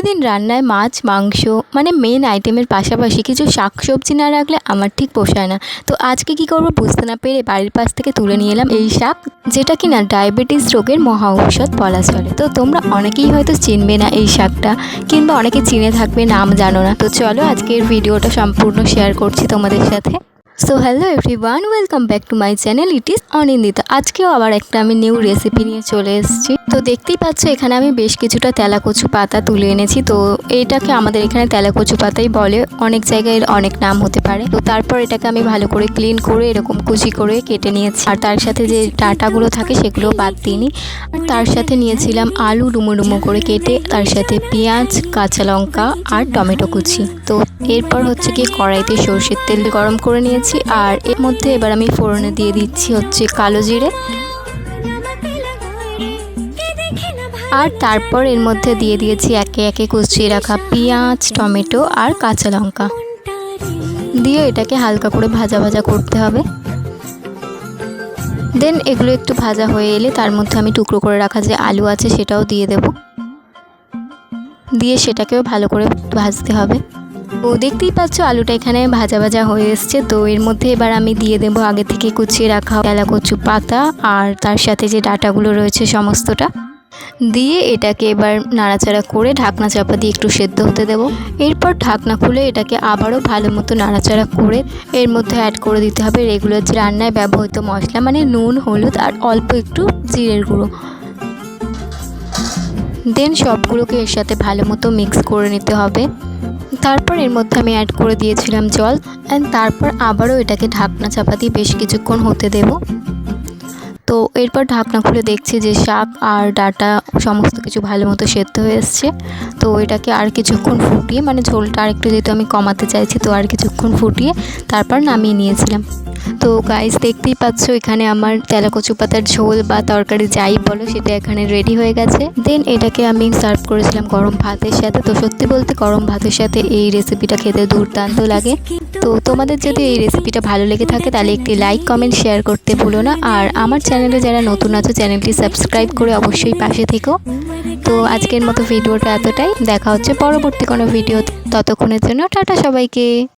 প্রতিদিন রান্নায় মাছ, মাংস মানে মেন আইটেমের পাশাপাশি কিছু শাক সবজি না রাখলে আমার ঠিক পোষায় না। তো আজকে কি করব বুঝতে না পেরে বাড়ির পাশ থেকে তুলে নিয়ে এলাম এই শাক, যেটা কিনা ডায়াবেটিস রোগের মহা ঔষধ বলা চলে। তো তোমরা অনেকেই হয়তো চিনবে না এই শাকটা, কিংবা অনেকে চিনে থাকবে নাম জানো না। তো চলো আজকের ভিডিওটা সম্পূর্ণ শেয়ার করছি তোমাদের সাথে। So hello everyone welcome back to my channel it is Anindita আজকেও আবার একটা আমি নিউ রেসিপি নিয়ে চলে এসেছি। তো দেখতেই পাচ্ছ, এখানে আমি বেশ কিছুটা তেলাকচু পাতা তুলে এনেছি। তো এটাকে আমাদের এখানে তেলাকচু পাতাই বলে। অনেক জায়গায় অনেক নাম হতে পারে। তো তারপর এটাকে আমি ভালো করে ক্লিন করে, এরকম কুচি করে কেটে নিয়েছি। আর তার সাথে যে ডাটাগুলো থাকে, সেগুলো বাদ দিইনি। আর তার সাথে নিয়েছিলাম আলু ডুমো ডুমো করে কেটে, তার সাথে পেঁয়াজ, কাঁচা লঙ্কা আর টমেটো কুচি। তো এরপর হচ্ছে কি কড়াইতে সর্ষের তেল গরম করে নিয়েছি। আর এর মধ্যে এবার আমি ফোড়নে দিয়ে দিচ্ছি হচ্ছে কালো জিরে। আর তারপর এর মধ্যে দিয়ে দিয়েছি একে একে কুচিয়ে রাখা পেঁয়াজ, টমেটো আর কাঁচা লঙ্কা। দিয়ে এটাকে হালকা করে ভাজা ভাজা করতে হবে। দেন এগুলো একটু ভাজা হয়ে এলে তার মধ্যে আমি টুকরো করে রাখা যে আলু আছে সেটাও দিয়ে দেব। দিয়ে সেটাকেও ভালো করে ভাজতে হবে। তো দেখতেই পাচ্ছ আলুটা এখানে ভাজা ভাজা হয়ে এসছে। তো এর মধ্যে এবার আমি দিয়ে দেবো আগে থেকে কুচিয়ে রাখা তেলা কচু পাতা আর তার সাথে যে ডাটাগুলো রয়েছে সমস্তটা। দিয়ে এটাকে এবার নাড়াচাড়া করে ঢাকনা চাপা দিয়ে একটু সেদ্ধ হতে দেবো। এরপর ঢাকনা খুলে এটাকে আবারও ভালো মতো নাড়াচাড়া করে এর মধ্যে অ্যাড করে দিতে হবে রেগুলার যে রান্নায় ব্যবহৃত মশলা মানে নুন, হলুদ আর অল্প একটু জিরের গুঁড়ো। দেন সবগুলোকে এর সাথে ভালো মতো মিক্স করে নিতে হবে। তারপর এর মধ্যে আমি অ্যাড করে দিয়েছিলাম জল অ্যান্ড তারপর আবারও এটাকে ঢাকনা চাপা দিয়ে বেশ কিছুক্ষণ হতে দেব। তো এরপর ঢাকনা খুলে দেখছি যে শাক আর ডাটা সমস্ত কিছু ভালো মতো সেদ্ধ হয়ে এসছে। তো এটাকে আর কিছুক্ষণ ফুটিয়ে মানে ঝোলটা আর একটু যেহেতু আমি কমাতে চাইছি, তো আর কিছুক্ষণ ফুটিয়ে তারপর নামিয়ে নিয়েছিলাম। তো গাইস দেখতেই পাচ্ছ, এখানে আমার তেলাকচু পাতার ঝোল বা তরকারি যাই বলো, সেটা এখানে রেডি হয়ে গেছে। দেন এটাকে আমি সার্ভ করেছিলাম গরম ভাতের সাথে। তো সত্যি বলতে গরম ভাতের সাথে এই রেসিপিটা খেতে দুর্দান্ত লাগে। তো তোমাদের যদি এই রেসিপিটা ভালো লেগে থাকে, তাহলে একটি লাইক কমেন্ট শেয়ার করতে ভুলো না। আর আমার চ্যানেলে যারা নতুন আছো চ্যানেলটি সাবস্ক্রাইব করে অবশ্যই পাশে থেকো। তো আজকের মতো ভিডিওটা এতটাই। দেখা হচ্ছে পরবর্তী কোনো ভিডিও ততক্ষণের জন্য। টাটা সবাইকে।